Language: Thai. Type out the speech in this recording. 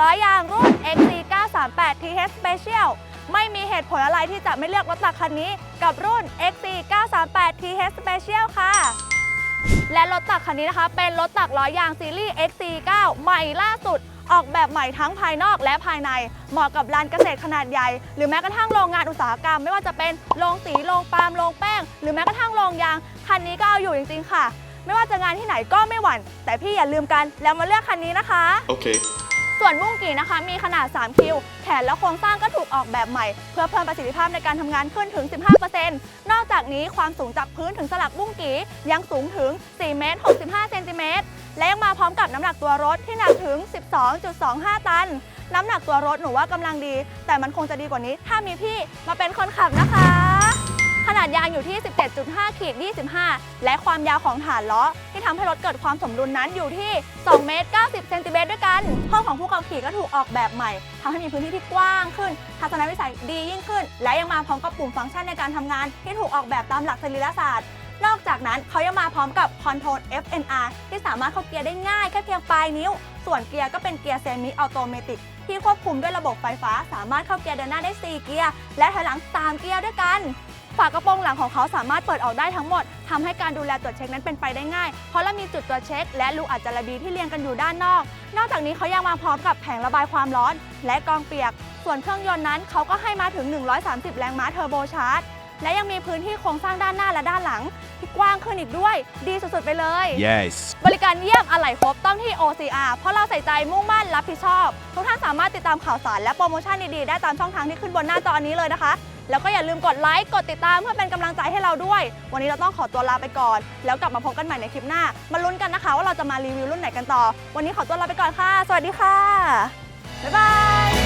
ล้อยางรุ่น XC 938 TH Special ไม่มีเหตุผลอะไรที่จะไม่เลือกรถตักคันนี้กับรุ่น XC 938 TH Special ค่ะ และรถตักคันนี้นะคะ เป็นรถตักล้อยางซีรีส์ XC9 ใหม่ล่าสุด ออกแบบใหม่ทั้งภายนอกและภายใน เหมาะกับลานเกษตรขนาดใหญ่ หรือแม้กระทั่งโรงงานอุตสาหกรรม ไม่ว่าจะเป็นโรงสีโรงปาล์มโรงแป้ง หรือแม้กระทั่งโรงยาง คันนี้ก็เอาอยู่จริง ๆ ค่ะ ไม่ว่าจะงานที่ไหนก็ไม่หวั่น แต่พี่อย่าลืมกันแล้วมาเลือกคันนี้นะคะ Okay. ส่วนบุ้งกี่นะคะ มีขนาด 3 คิว แขนและโครงสร้างก็ถูกออกแบบใหม่ เพื่อเพิ่มประสิทธิภาพในการทำงานขึ้นถึง 15%นอกจากนี้ความสูงจากพื้นถึงสลักบุ้งกี่ยังสูงถึง 4 เมตร 65 เซนติเมตร และยังมาพร้อมกับน้ำหนักตัวรถที่หนักถึง 12.25 ตัน น้ำหนักตัวรถหนูว่ากำลังดี แต่มันคงจะดีกว่านี้ ถ้ามีพี่มาเป็นคนขับนะคะ ยางอยู่ที่ 17.5ขีด25 และความยาวของฐานล้อ ที่ทำให้รถเกิดความสมดุลนั้นอยู่ที่2เมตร90เซนติเมตรด้วยกัน ห้องของผู้ขับขี่ก็ถูกออกแบบใหม่ทำให้มีพื้นที่ที่กว้างขึ้น ทัศนวิสัยดียิ่งขึ้น และยังมาพร้อมกับปุ่มฟังก์ชันในการทำงาน ที่ถูกออกแบบตามหลักสรีรศาสตร์นอกจากนั้นเขายังมาพร้อมกับคอนโทรล FNR ที่สามารถเข้าเกียร์ได้ง่ายแค่เพียงปลายนิ้ว ส่วนเกียร์ก็เป็นเกียร์เซมิออโตเมติ ที่ควบคุมด้วยระบบไฟฟ้า สามารถเข้าเกียร์เดินหน้าได้ 4 เกียร์ และถอยหลัง 3 เกียร์ด้วยกัน ฝากระโปรงหลังของเขาสามารถเปิดออกได้ทั้งหมดทำให้การดูแลตรวจเช็คนั้นเป็นไปได้ง่าย เพราะเรามีจุดตรวจเช็ค และรูอัดจระบีที่เรียงกันอยู่ด้านนอก นอกจากนี้เขายังมาพร้อมกับแผงระบายความร้อน และกองเปียก ส่วนเครื่องยนต์นั้นเขาก็ให้มาถึง 130 แรงม้าเทอร์โบชาร์จ และยังมีพื้นที่โครงสร้างด้านหน้าและด้านหลัง ที่กว้างขึ้นอีกด้วย ดีสุดๆไปเลย Yes. บริการเยี่ยมอะไหล่ครบต้องที่ OCR เพราะเราใส่ใจมุ่งมั่นรับผิดชอบ ทุกท่านสามารถติดตามข่าวสารและโปรโมชั่นดีๆ ได้ตามช่องทางที่ขึ้นบนหน้าจอนี้เลยนะคะ แล้วก็อย่าลืมกดไลค์ กดติดตามเพื่อเป็นกำลังใจให้เราด้วย วันนี้เราต้องขอตัวลาไปก่อน แล้วกลับมาพบกันใหม่ในคลิปหน้า มาลุ้นกันนะคะ ว่าเราจะมารีวิวรุ่นไหนกันต่อ วันนี้ขอตัวลาไปก่อนค่ะ สวัสดีค่ะ บ๊ายบาย